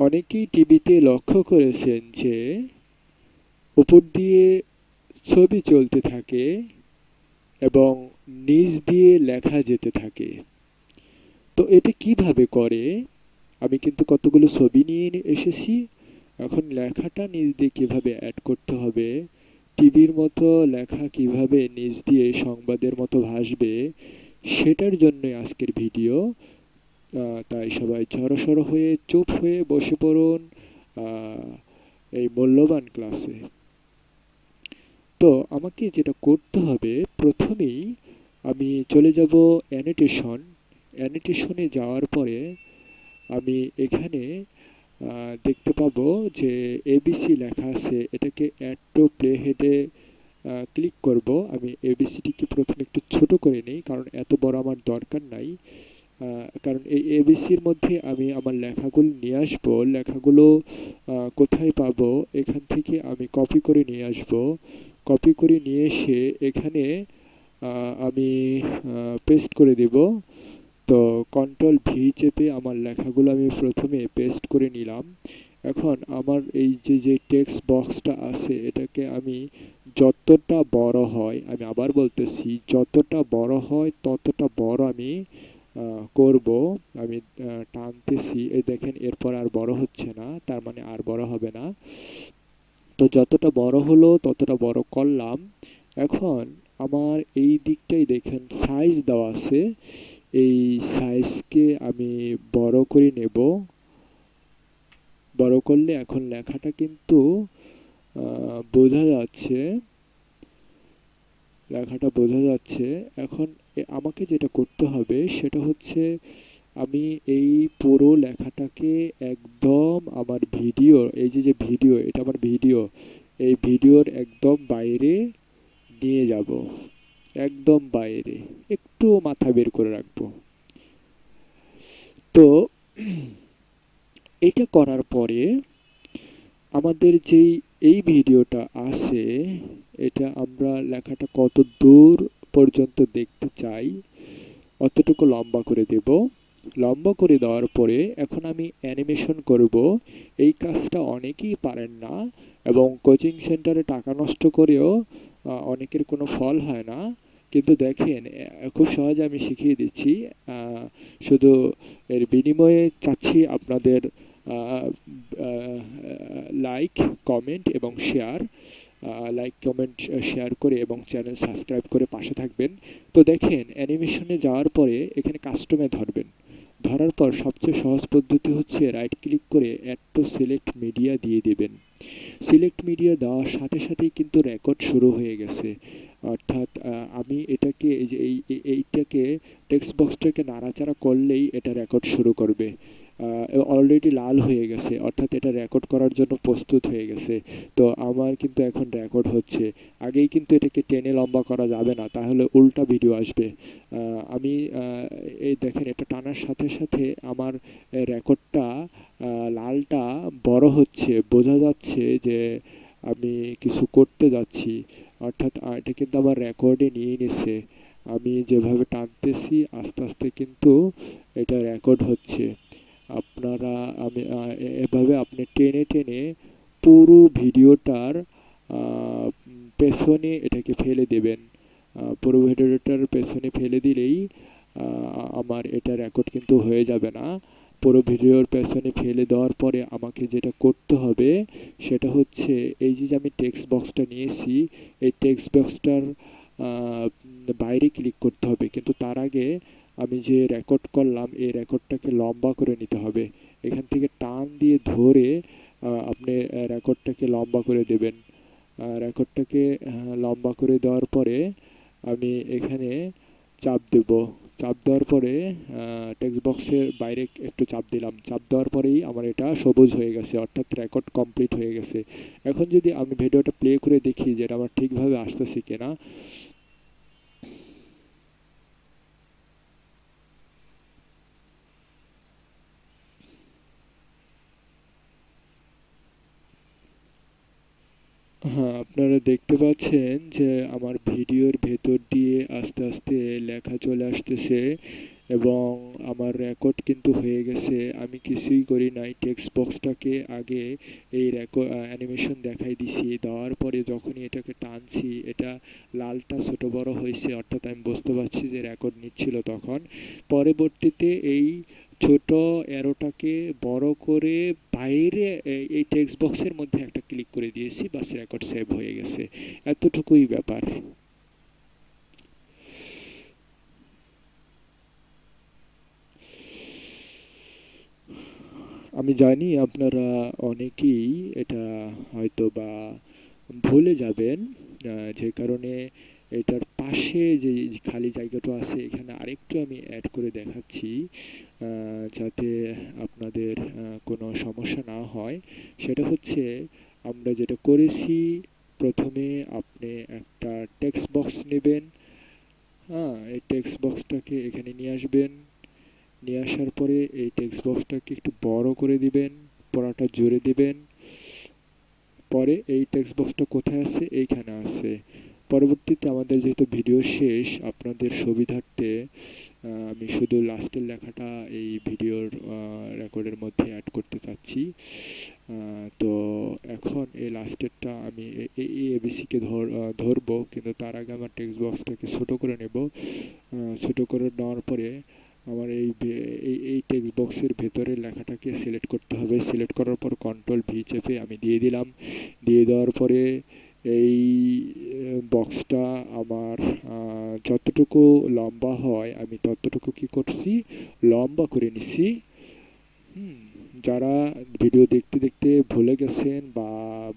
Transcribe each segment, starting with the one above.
অনেকেই টিভিতে লক্ষ্য করেছেন যে উপর দিয়ে ছবি চলতে থাকে এবং নিচ দিয়ে লেখা যেতে থাকে। তো এটা কীভাবে করে? আমি কিন্তু কতগুলো ছবি নিয়ে এসেছি। এখন লেখাটা নিজ দিয়ে কীভাবে অ্যাড করতে হবে? টিভির মতো লেখা কীভাবে নিচ দিয়ে সংবাদের মতো ভাসবে? সেটার জন্যই আজকের ভিডিও তাই সবাই জড়সড় হয়ে চুপ হয়ে বসে পড়ুন এই মূল্যবান ক্লাসে। তো আমাকে যেটা করতে হবে, প্রথমেই আমি চলে যাব অ্যানিটেশন অ্যানিটেশনে যাওয়ার পরে আমি এখানে দেখতে পাবো যে এবিসি লেখা আছে, এটাকে অ্যাড টু প্লে হেডে ক্লিক করব। আমি এবিসিটিকে প্রথমে একটু ছোট করে নিই, কারণ এত বড় আমার দরকার নাই। কারণ এই এবিসির মধ্যে আমি আমার লেখাগুলো নিয়ে আসব। লেখাগুলো কোথায় পাবো? এখান থেকে আমি কপি করে নিয়ে আসব। কপি করে নিয়ে এসে এখানে আমি পেস্ট করে দেব। তো কন্ট্রোল ভি চেপে আমার লেখাগুলো আমি প্রথমে পেস্ট করে নিলাম। এখন আমার এই যে যে টেক্সট বক্সটা আছে, এটাকে আমি যতটা বড় হয়, আমি আবার বলতেছি, যতটা বড় হয় ততটা বড় আমি করব। আমি টানতেছি। এই দেখেন, এরপর আর বড় হচ্ছে না। তার মানে আর বড় হবে না। তো যতটা বড় হলো, ততটা বড় করলাম। এখন আমার এই দিকটাই দেখেন সাইজ দেওয়া আছে। এই সাইজকে আমি বড় করে নেব। বড় করলে এখন লেখাটা কিন্তু বোঝা যাচ্ছে। লেখাটা বোঝা যাচ্ছে। এখন আমাকে যেটা করতে হবে সেটা হচ্ছে আমি এই পুরো লেখাটাকে একদম আমার ভিডিও, এই যে যে ভিডিও, এটা আমার ভিডিও, এই ভিডিওর একদম বাইরে নিয়ে যাব। একদম বাইরে, একটু মাথা বের করে রাখব। তো এটা করার পরে আমাদের যেই, এই ভিডিওটা আছে, এটা আমরা লেখাটা কত দূর পর্যন্ত দেখতে চাই। অতটুকু লম্বা করে দেব। লম্বা করে দেওয়ার পরে এখন আমি অ্যানিমেশন করব। এই কাজটা অনেকেই পারেন না এবং কোচিং সেন্টারে টাকা নষ্ট করেও অনেকের কোনো ফল হয় না। কিন্তু দেখেন খুব সহজে আমি শিখিয়ে দিচ্ছি। শুধু এর বিনিময়ে চাচ্ছি আপনাদের লাইক কমেন্ট এবং শেয়ার লাইক কমেন্ট শেয়ার করে এবং চ্যানেল সাবস্ক্রাইব করে পাশে থাকবেন। তো দেখেন অ্যানিমেশনে যাওয়ার পরে এখানে কাস্টমে ধরবেন। ধরার পর সবচেয়ে সহজ পদ্ধতি হচ্ছে রাইট ক্লিক করে অ্যাড টু সিলেক্ট মিডিয়া দিয়ে দেবেন। সিলেক্ট মিডিয়া দেওয়ার সাথে সাথেই কিন্তু রেকর্ড শুরু হয়ে গেছে। অর্থাৎ আমি এটাকে এই যে, এই, এই- এইটাকে টেক্সট বক্সটাকে নাড়াচাড়া করলেই এটা রেকর্ড শুরু করবে। অলরেডি লাল হয়ে গেছে, অর্থাৎ এটা রেকর্ড করার জন্য প্রস্তুত হয়ে গেছে। তো আমার কিন্তু এখন রেকর্ড হচ্ছে। আগেই কিন্তু এটাকে টেনে লম্বা করা যাবে না, তাহলে উল্টা ভিডিও আসবে। আমি এই দেখেন, এটা টানার সাথে সাথে আমার রেকর্ডটা লালটা বড় হচ্ছে। বোঝা যাচ্ছে যে আমি কিছু করতে যাচ্ছি, অর্থাৎ এটা কিন্তু আমার রেকর্ডে নিয়ে নিছে। আমি যেভাবে টানতেছি, আস্তে আস্তে কিন্তু এটা রেকর্ড হচ্ছে। আপনারা আমি এভাবে আপনি টেনে টেনে পুরো ভিডিওটার পেছনে এটাকে ফেলে দেবেন। পুরো ভিডিওটার পেছনে ফেলে দিলেই আমার এটা রেকর্ড কিন্তু হয়ে যাবে না। পুরো ভিডিওর পেছনে ফেলে দেওয়ার পরে আমাকে যেটা করতে হবে, সেটা হচ্ছে এই যে আমি টেক্সট বক্সটা নিয়েছি, এই টেক্সট বক্সটার বাইরে ক্লিক করতে হবে। কিন্তু তার আগে আমি যে রেকর্ড করলাম, এই রেকর্ডটাকে লম্বা করে নিতে হবে। এখান থেকে টান দিয়ে ধরে আপনি রেকর্ডটাকে লম্বা করে দেবেন। রেকর্ডটাকে লম্বা করে দেওয়ার পরে আমি এখানে চাপ দেব। চাপ দেওয়ার পরে টেক্সট বক্সের বাইরে একটু চাপ দিলাম। চাপ দেওয়ার পরেই আমার এটা সবুজ হয়ে গেছে, অর্থাৎ রেকর্ড কমপ্লিট হয়ে গেছে। এখন যদি আমি ভিডিওটা প্লে করে দেখি যে এটা আমার ঠিকভাবে আসতেছে কিনা হ্যাঁ আপনারা দেখতে পাচ্ছেন যে আমার ভিডিওর ভেতর দিয়ে আস্তে আস্তে লেখা চলে আসতেছে এবং আমার রেকর্ড কিন্তু হয়ে গেছে। আমি কিছুই করি নাই টেক্সট বক্সটাকে আগে এই রেকর্ড অ্যানিমেশন দেখাই দিছি। দেওয়ার পরে যখনই এটাকে টানছি, এটা লালটা ছোট বড় হয়েছে, অর্থাৎ আমি বুঝতে পারছি যে রেকর্ড নিচ্ছিল তখন। পরবর্তীতে এই ছোট অ্যারোটাকে বড় করে বাইরে এই- টেক্সট বক্সের মধ্যে একটা ক্লিক করে দিয়েছি, বাস রেকর্ড সেভ হয়ে গেছে। এতটুকুই ব্যাপার। আমি জানি আপনারা অনেকেই এটা হয়তো বা ভুলে যাবেন যে কারণে এটার পাশে যে খালি জায়গাটা আছে, এখানে আরেকটু আমি অ্যাড করে দেখাচ্ছি যাতে আপনাদের কোনো সমস্যা না হয়। সেটা হচ্ছে, আমরা যেটা করেছি, প্রথমে আপনি একটা টেক্সট বক্স নেবেন। হ্যাঁ এই টেক্সট বক্সটাকে এখানে নিয়ে আসবেন। নিয়ে আসার পরে এই টেক্সট বক্সটাকে একটু বড় করে দিবেন, পড়াটা জোরে দিবেন। পরে এই টেক্সট বক্সটা কোথায় আছে? এইখানে আছে। পরবর্তীতে আমাদের যেহেতু ভিডিও শেষ, আপনাদের সুবিধার্থে আমি শুধু লাস্টের লেখাটা এই ভিডিওর রেকর্ডের মধ্যে অ্যাড করতে চাচ্ছি। তো এখন এই লাস্টেরটা আমি এই এবিসিকে ধর ধরবো, কিন্তু তার আগে আমার টেক্সট বক্সটাকে ছোটো করে নেব। ছোটো করে নেওয়ার পরে আমার এই এই টেক্সট বক্সের ভেতরের লেখাটাকে সিলেক্ট করতে হবে। সিলেক্ট করার পর কন্ট্রোল ভি চেপে আমি দিয়ে দিলাম। দিয়ে দেওয়ার পরে এই বক্সটা আমার যতটুকু লম্বা হয়, আমি ততটুকু কি করছি, লম্বা করে নিছি। যারা ভিডিও দেখতে দেখতে ভুলে গেছেন বা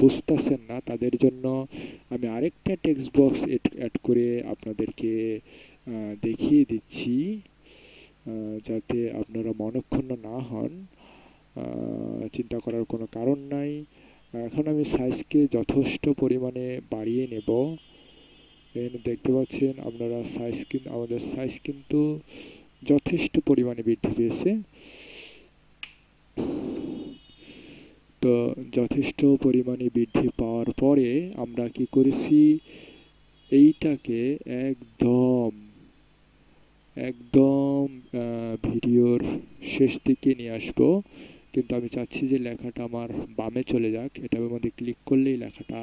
বুঝতেছেন না, তাদের জন্য আমি আরেকটা টেক্সট বক্স অ্যাড করে আপনাদেরকে দেখিয়ে দিচ্ছি যাতে আপনারা মনক্ষুণ্ণ না হন। চিন্তা করার কোনো কারণ নাই। এখন আমি সাইজকে যথেষ্ট পরিমাণে বাড়িয়ে নেব। এখানে দেখতে পাচ্ছেন আপনারা সাইজ কিন্তু আমাদের সাইজ কিন্তু যথেষ্ট পরিমাণে বৃদ্ধি পেয়েছে। তো যথেষ্ট পরিমাণে বৃদ্ধি পাওয়ার পরে আমরা কি করেছি? এইটাকে একদম একদম ভিডিওর শেষ দিকে নিয়ে আসব। কিন্তু আমি চাচ্ছি যে লেখাটা আমার বামে চলে যাক। এটার মধ্যে ক্লিক করলেই লেখাটা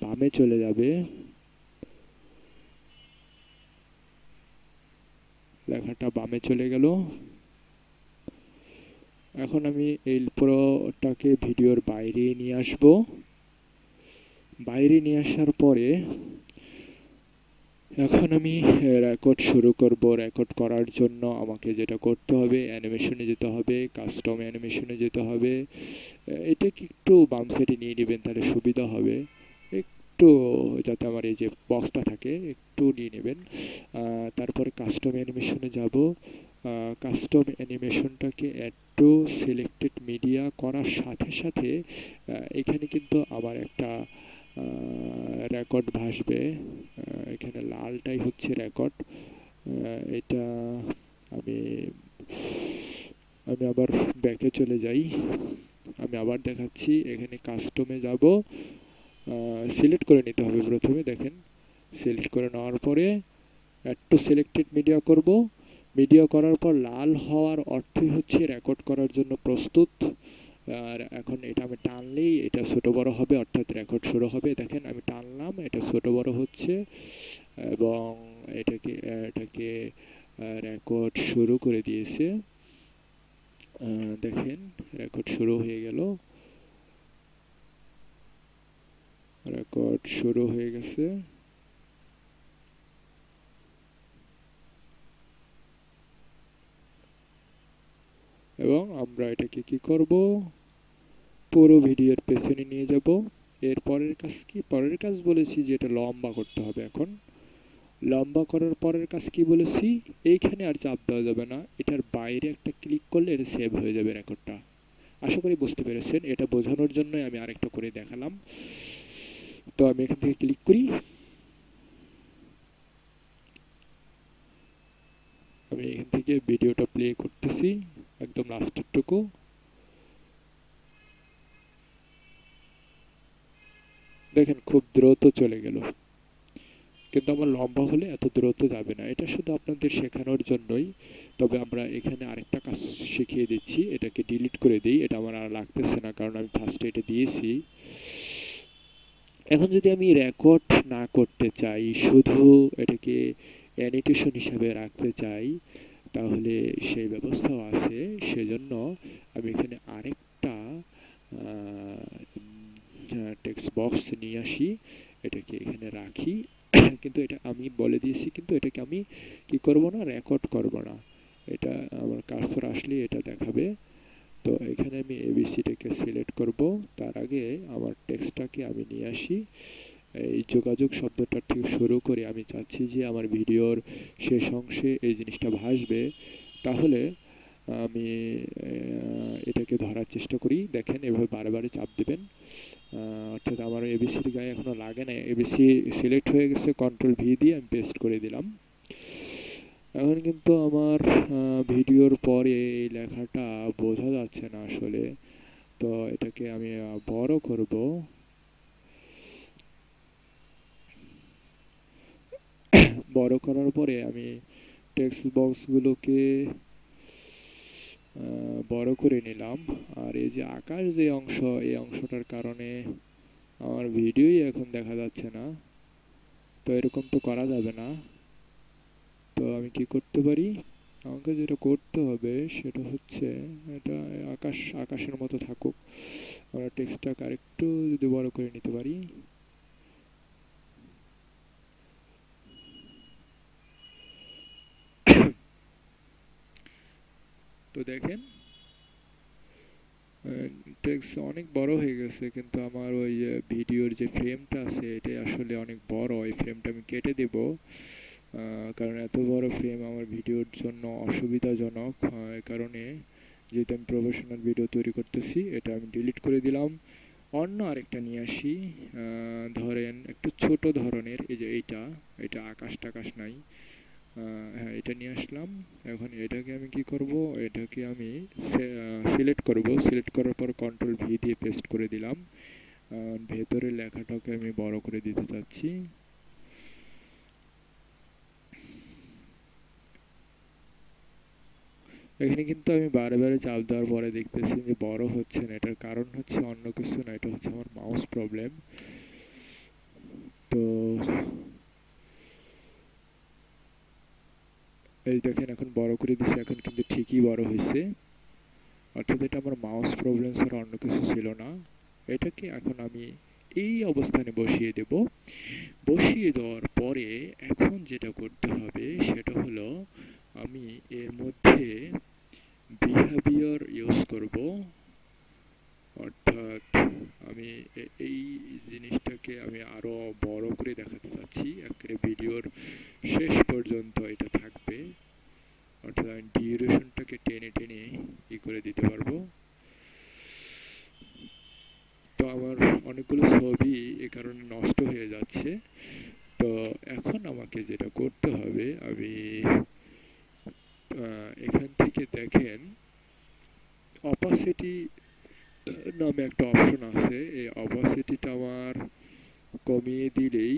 বামে চলে যাবে। লেখাটা বামে চলে গেল। এখন আমি এই পুরোটাকে ভিডিওর বাইরে নিয়ে আসব। বাইরে নিয়ে আসার পরে এখন আমি রেকর্ড শুরু করব। রেকর্ড করার জন্য আমাকে যেটা করতে হবে অ্যানিমেশনে যেতে হবে কাস্টম অ্যানিমেশনে যেতে হবে। এটাকে একটু বাম সাইডে নিয়ে নেবেন তাহলে সুবিধা হবে। একটু যাতে আমার এই যে বক্সটা থাকে, একটু নিয়ে নেবেন। তারপর কাস্টম অ্যানিমেশনে যাব। কাস্টম অ্যানিমেশনটাকে অ্যাড টু সিলেক্টেড মিডিয়া করার সাথে সাথে এখানে কিন্তু আমার একটা রেকর্ড ভাসবে। এখানে লালটাই হচ্ছে রেকর্ড এটা আমি আমি আবার ব্যাকে চলে যাই। আমি আবার দেখাচ্ছি, এখানে কাস্টমে যাব। সিলেক্ট করে নিতে হবে প্রথমে, দেখেন। সিলেক্ট করে নেওয়ার পরে অ্যাড টু সিলেক্টেড মিডিয়া করব। মিডিয়া করার পর লাল হওয়ার অর্থই হচ্ছে রেকর্ড করার জন্য প্রস্তুত। আর এখন এটা আমি টানলেই এটা ছোট বড় হবে, অর্থাৎ রেকর্ড শুরু হবে। দেখেন আমি টানলাম, এটা ছোট বড় হচ্ছে এবং এটাকে এটাকে রেকর্ড শুরু করে দিয়েছে। দেখেন রেকর্ড শুরু হয়ে গেল। রেকর্ড শুরু হয়ে গেছে। এবং আমরা এটাকে কি করব? পুরো ভিডিওর পেছনে নিয়ে যাব। এর পরের কাজ কি? পরের কাজ বলেছি যে এটা লম্বা করতে হবে এখন। লম্বা করার পরের কাজ কি বলেছি? এইখানে আর চাপ দেওয়া যাবে না। এটার বাইরে একটা ক্লিক করলে এটা সেভ হয়ে যাবে রেকর্ডটা আশা করি বুঝতে পেরেছেন। এটা বোঝানোর জন্যই আমি আরেকটা করে দেখালাম। তো আমি এখান থেকে ক্লিক করি। আমি এখান থেকে ভিডিওটা প্লে করতেছি। একদম লাস্টেরটুকু দেখেন খুব দ্রুত চলে গেল। কিন্তু আমার লম্বা হলে এত দূরত্ব যাবে না। এটা শুধু আপনাদের শেখানোর জন্যই। তবে আমরা এখানে আরেকটা কাজ শিখিয়ে দিচ্ছি। এটাকে ডিলিট করে দিই। এটা আমার আর লাগতেছে না, কারণ আমি ফার্স্টে এটা দিয়েছি। এখন যদি আমি রেকর্ড না করতে চাই, শুধু এটাকে অ্যানিটেশন হিসাবে রাখতে চাই, তাহলে সেই ব্যবস্থাও আছে। সেজন্য আমি এখানে আরেকটা টেক্সট বক্স নিয়ে আসি, এটাকে এখানে রাখি। কিন্তু এটা আমি বলে দিয়েছি, কিন্তু এটাকে আমি কি করব না রেকর্ড করব না। এটা আমার কার্সর আসলে এটা দেখাবে। তো এখানে আমি এবিসিটাকে সিলেক্ট করব। তার আগে আমার টেক্সটটাকে আমি নিয়ে আসি। এই যোগাযোগ শব্দটা ঠিক শুরু করে আমি চাচ্ছি যে আমার ভিডিওর শেষ অংশে এই জিনিসটা ভাসবে। তাহলে আমি এটাকে ধরার চেষ্টা করি। দেখেন, এভাবে বারে চাপ দেবেন। অর্থাৎ আমার এবিসির গায়ে এখনও লাগে না এবিসি সিলেক্ট হয়ে গেছে কন্ট্রোল ভি দিয়ে আমি পেস্ট করে দিলাম। এখন কিন্তু আমার ভিডিওর পরে এই লেখাটা বোঝা যাচ্ছে না আসলে। তো এটাকে আমি বড় করব। বড় করার পরে আমি টেক্সট বক্সগুলোকে বড় করে নিলাম। আর এই যে আকাশ যে অংশ, এই অংশটার কারণে আমার ভিডিওই এখন দেখা যাচ্ছে না। তো এরকম তো করা যাবে না। তো আমি কি করতে পারি? আমাকে যেটা করতে হবে সেটা হচ্ছে এটা আকাশ, আকাশের মতো থাকুক। আমরা টেক্সটটাকে আরেকটু যদি বড় করে নিতে পারি তো দেখেন টেক্সট অনেক বড় হয়ে গেছে, কিন্তু আমার ওই ভিডিওর যে ফ্রেমটা আছে, এটাই আসলে অনেক বড়। এই ফ্রেমটা আমি কেটে দেব কারণ এত বড় ফ্রেম আমার ভিডিওর জন্য অসুবিধাজনক কারণে যেহেতু আমি প্রফেশনাল ভিডিও তৈরি করতেছি, এটা আমি ডিলিট করে দিলাম। অন্য আরেকটা নিয়ে আসি ধরেন একটু ছোট ধরনের, এই যে এইটা, এটা আকাশ টাকাশ নাই। হ্যাঁ এটা নিয়ে আসলাম। এখন এটাকে আমি কি করব? এটাকে আমি সিলেক্ট করব। সিলেক্ট করার পর কন্ট্রোল ভি দিয়ে পেস্ট করে দিলাম। ভেতরের লেখাটাকে আমি বড় করে দিতে চাচ্ছি। এখানে কিন্তু আমি বারে বারে চাপ দেওয়ার পরে দেখতেছি যে বড় হচ্ছে না। এটার কারণ হচ্ছে অন্য কিছু না, এটা হচ্ছে আমার মাউস প্রবলেম তো এই দেখেন, এখন বড় করে দিছি, এখন কিন্তু ঠিকই বড় হয়েছে অর্থাৎ এটা আমার মাউস প্রবলেম ছাড়া অন্য কিছু ছিল না। এটাকে এখন আমি এই অবস্থানে বসিয়ে দেব। বসিয়ে দেওয়ার পরে এখন যেটা করতে হবে, সেটা হলো আমি এর মধ্যে বিহেভিয়ার ইউজ করব। অর্থাৎ আমি এই জিনিসটাকে আমি আরও বড় করে দেখাতে চাচ্ছি। একেবারে ভিডিওর শেষ পর্যন্ত এটা থাকবে। অর্থাৎ আমি ডিউরেশনটাকে টেনে টেনে ই করে দিতে পারব। তো আমার অনেকগুলো ছবি এ কারণে নষ্ট হয়ে যাচ্ছে। তো এখন আমাকে যেটা করতে হবে, আমি এখান থেকে দেখেন অপাসিটি নামে একটা অপশন আছে, এই অপাসিটিটা আমার কমিয়ে দিলেই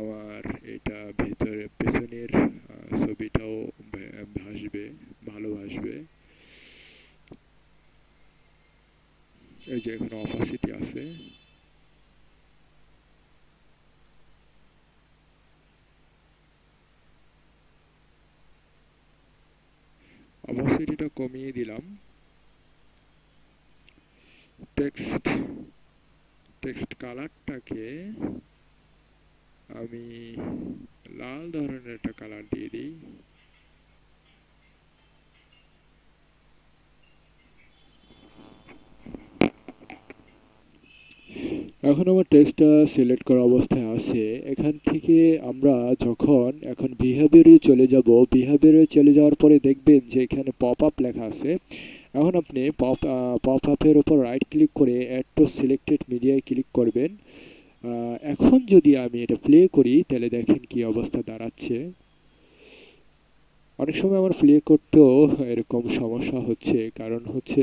আমার এটা ভিতরে, পেছনের ছবিটাও ভাসবে, ভালো ভাসবে। এই যে এখানে অপাসিটি আছে। অপাসিটিটা কমিয়ে দিলাম। টেক্সট টেক্সট কালারটাকে আমি লাল ধরনের একটা কালার দিয়ে দিই। এখন আমার টেক্সটটা সিলেক্ট করা অবস্থায় আছে। এখান থেকে আমরা যখন এখন বিহেভিয়ারে চলে যাব বিহেভিয়ারে চলে যাওয়ার পরে দেখবেন যে এখানে পপ আপ লেখা আছে। এখন আপনি পপ পপ আপের উপর রাইট ক্লিক করে অ্যাড টু সিলেক্টেড মিডিয়ায় ক্লিক করবেন। এখন যদি আমি এটা প্লে করি, তাহলে দেখেন কি অবস্থা দাঁড়াচ্ছে। অনেক সময় আমার প্লে করতেও এরকম সমস্যা হচ্ছে, কারণ হচ্ছে